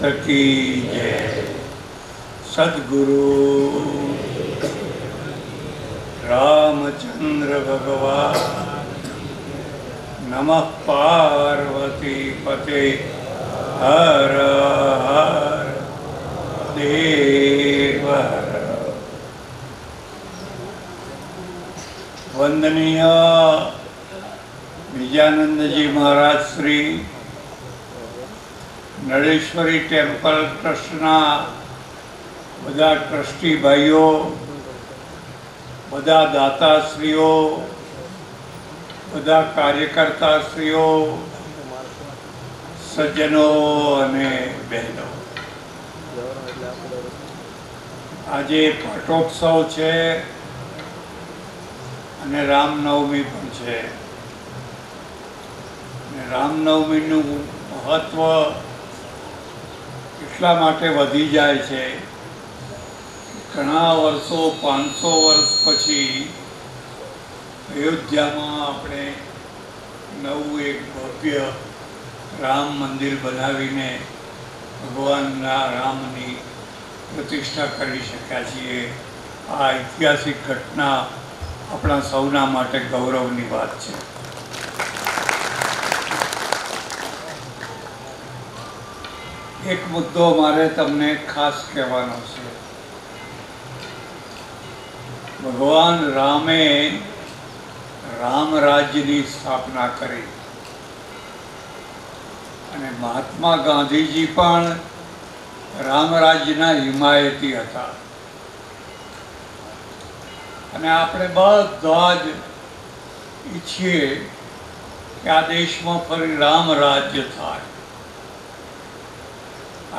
તકી જય. સદગુરુ. રામચંદ્ર ભગવાન. નમઃ પાર્વતી પતે. હર હર દેવ વંદનીય વિજયાનંદજી મહારાજ શ્રી નળેશ્વરી ટેમ્પલ ટ્રસ્ટના બધા ટ્રસ્ટી ભાઈઓ, બધા દાતાશ્રીઓ, બધા કાર્યકર્તાશ્રીઓ, સજ્જનો અને બહેનો. આજે પાટોત્સવ છે અને રામનવમી પણ છે. રામનવમીનું મહત્વ એટલા માટે વધી જાય છે. ઘણા વર્ષો, પાંચસો વર્ષ પછી અયોધ્યામાં આપણે નવું એક ભવ્ય રામ મંદિર બનાવીને ભગવાનના રામની પ્રતિષ્ઠા કરી શક્યા છીએ. આ ઐતિહાસિક ઘટના આપણા સૌના માટે ગૌરવની વાત છે. એક મુદ્દો મારે તમને ખાસ કહેવાનો છે. ભગવાન રામે રામ રાજ્યની સ્થાપના કરી. અને મહાત્મા ગાંધીજી પણ રામ રાજ્યના હિમાયતી હતા. અને આપણે બધા જ ઈચ્છીએ કે આ દેશમાં ફરી રામ રાજ્ય થાય.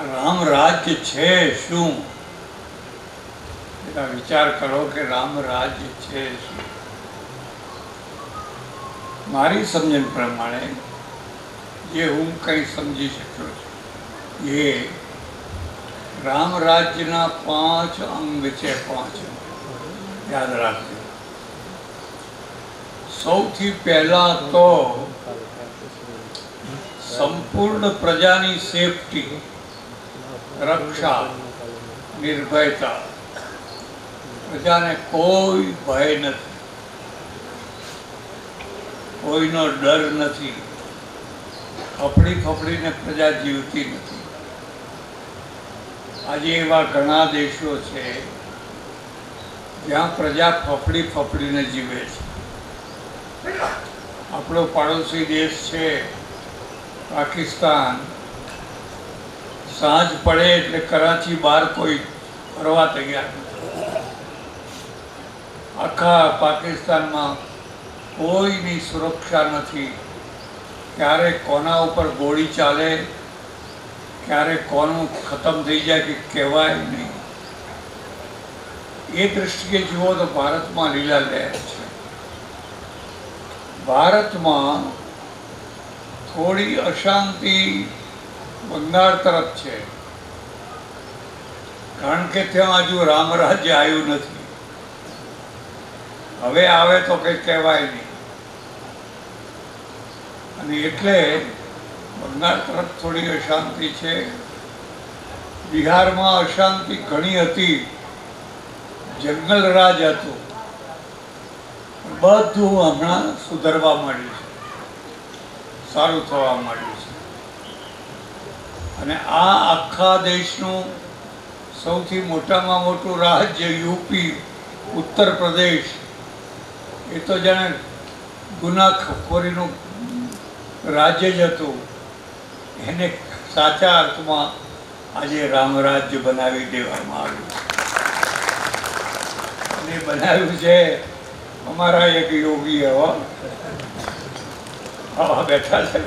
રામ રાજ્ય છે શું? એના વિચાર કરો કે રામ રાજ્ય છે શું? મારી સમજણ પ્રમાણે જે હું કંઈ સમજી શક્યો છું એ રામ રાજ્યના પાંચ અંગ છે પાંચ યાદ રાખજો. સૌથી પહેલા તો સંપૂર્ણ પ્રજાની સેફટી રક્ષા, નિર્ભયતા. પ્રજાને કોઈ ભય નથી. કોઈનો ડર નથી. ફફડી ફફડીને પ્રજા જીવતી નથી. આજે એવા ઘણા દેશો છે જ્યાં પ્રજા ફફડી ફફડીને જીવે છે. આપણો પાડોશી દેશ છે પાકિસ્તાન સાંજ પડે એટલે કરાચી બહાર કોઈ ફરવા તૈયાર આખા પાકિસ્તાનમાં કોઈની સુરક્ષા નથી. ક્યારે કોના ઉપર ગોળી ચાલે, ક્યારે કોનું ખતમ થઈ જાય કે કહેવાય નહીં. એ દૃષ્ટિએ જુઓ તો ભારતમાં લીલા લહેર છે. ભારતમાં થોડી અશાંતિ બંગાળ તરફ છે. કારણ કે ત્યાં હજુ રામ રાજ્ય આવ્યું નથી. હવે આવે તો કંઈ કહેવાય નહીં. અને એટલે બંગાળ તરફ થોડી અશાંતિ છે. બિહારમાં અશાંતિ ઘણી હતી. જંગલ રાજ હતું. બધું હમણાં સુધરવા માંડ્યું છે. સારું થવા માંડ્યું અને આ આખા દેશનું સૌથી મોટામાં મોટું રાજ્ય યુપી, ઉત્તર પ્રદેશ. એ તો જાણે ગુનાખોરીનું રાજ્ય જ હતું. એને સાચા અર્થમાં આજે રામ રાજ્ય બનાવી દેવામાં આવ્યું અને બનાવ્યું છે અમારા એક યોગી હવા આવા બેઠા છે.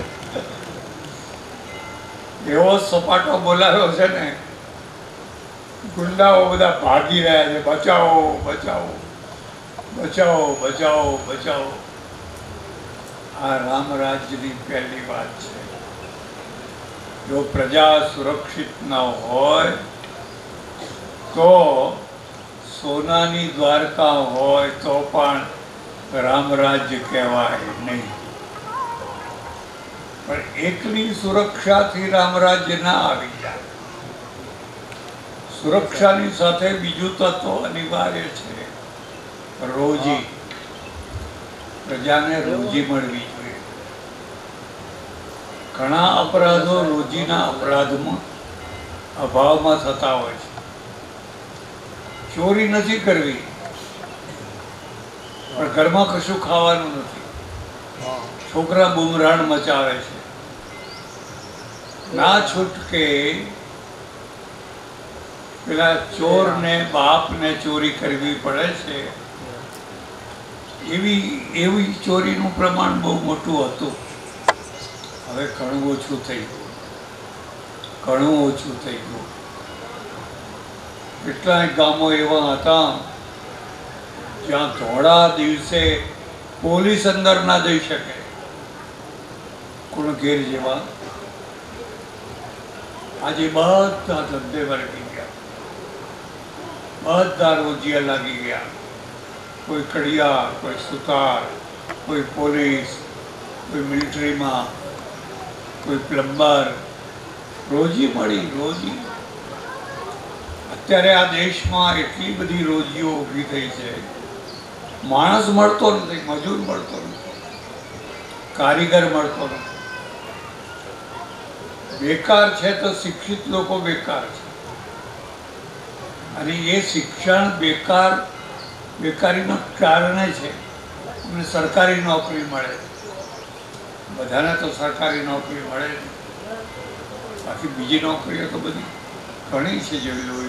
એવો સપાટો બોલાવ્યો છે ને, ગુંડાઓ બધા ભાગી રહ્યા છે, બચાવો બચાવો બચાવો બચાવો બચાવો. આ રામ રાજ્યની પહેલી વાત છે. જો પ્રજા સુરક્ષિત ન હોય, તો સોનાની દ્વારકા હોય તો પણ રામ રાજ્ય કહેવાય નહીં. પણ એકની સુરક્ષાથી રામરાજ્ય ના આવી જાય. સુરક્ષાની સાથે બીજું તત્વ અનિવાર્ય છે. રોજી. પ્રજાને રોજી મળવી જોઈએ. ઘણા અપરાધો રોજીના અપરાધમાં અભાવમાં થતા હોય છે. ચોરી નથી કરવી. પણ ઘરમાં કશું ખાવાનું નથી. છોકરા બુમરાણ મચાવે છે. ના છૂટકે પેલા ચોરને, બાપને ચોરી કરવી પડે છે. એવી એવી ચોરીનું પ્રમાણ બહુ મોટું હતું. હવે ઘણું ઓછું થઈ ગયું. ઘણું ઓછું થઈ ગયું. કેટલાય ગામો એવા હતા, જ્યાં ધોળા દિવસે પોલીસ અંદર ના જઈ શકે. કુણગેર જેવા? આજે બધા ધંધે વળગી ગયા. બધા રોજિયા લાગી ગયા. કોઈ કડિયા, કોઈ સુતાર કોઈ પોલીસ, કોઈ મિલિટરીમાં, કોઈ પ્લમ્બર. રોજી મળી, રોજી. અત્યારે આ દેશમાં એટલી બધી રોજીઓ ઊભી થઈ છે. માણસ મળતો નથી, મજૂર મળતો નથી. કારીગર મળતો નથી. બેકાર છે તો શિક્ષિત લોકો બેકાર છે. અને એ શિક્ષણ બેકાર, બેકારીના કારણે છે. અમને સરકારી નોકરી મળે. બધાને તો સરકારી નોકરી મળે. બાકી બીજી નોકરીઓ તો બધી ઘણી છે જેવી લોહી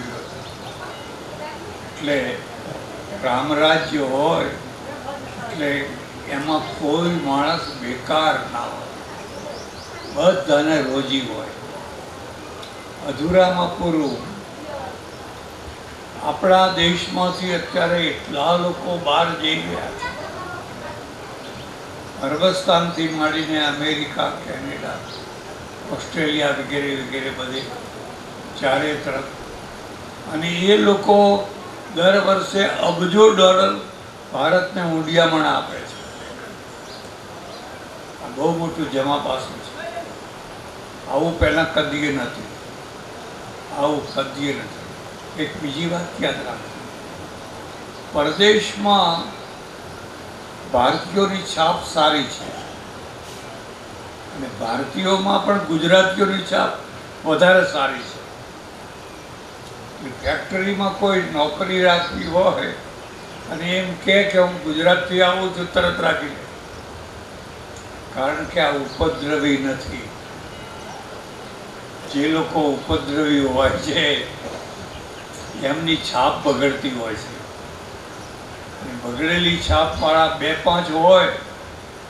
એટલે રામરાજ્ય હોય, એટલે એમાં કોઈ માણસ બેકાર ના હોય. બધાને રોજી હોય. અધૂરામાં પૂરું. આપણા દેશમાંથી અત્યારે એટલા લોકો બહાર જઈ રહ્યા છે. અરબસ્તાનથી માંડીને અમેરિકા, કેનેડા, ઓસ્ટ્રેલિયા વગેરે વગેરે બધે ચારે તરફ. અને એ લોકો દર વર્ષે અબજો ડોલર ભારતને ઊંડિયામણ આપે છે. આ બહુ મોટું જમા પાસું છે. આવું પહેલાં કદીએ નથી આવું કદીએ નથી એક બીજી વાત યાદ રાખજો. પરદેશમાં ભારતીયોની છાપ સારી છે. અને ભારતીયોમાં પણ ગુજરાતીઓની છાપ વધારે સારી છે. ફેક્ટરીમાં કોઈ નોકરી રાખવી હોય અને એમ કહે કે હું ગુજરાતથી આવું છું, તરત રાખી કારણ કે આ ઉપદ્રવી નથી. જે લોકો ઉપદ્રવી હોય છે, એમની છાપ બગડતી હોય છે. બગડેલી છાપવાળા બે પાંચ હોય,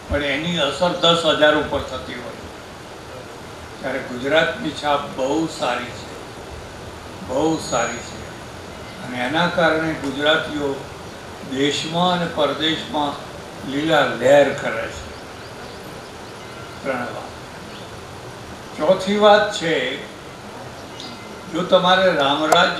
પણ એની અસર દસ હજાર ઉપર થતી હોય ત્યારે ગુજરાતની છાપ બહુ સારી છે. બહુ સારી છે. અને એના કારણે ગુજરાતીઓ દેશમાં અને પરદેશમાં લીલા લહેર કરે છે. ત્રણ વાત. ચોથી વાત છે જો તમારે રામરાજ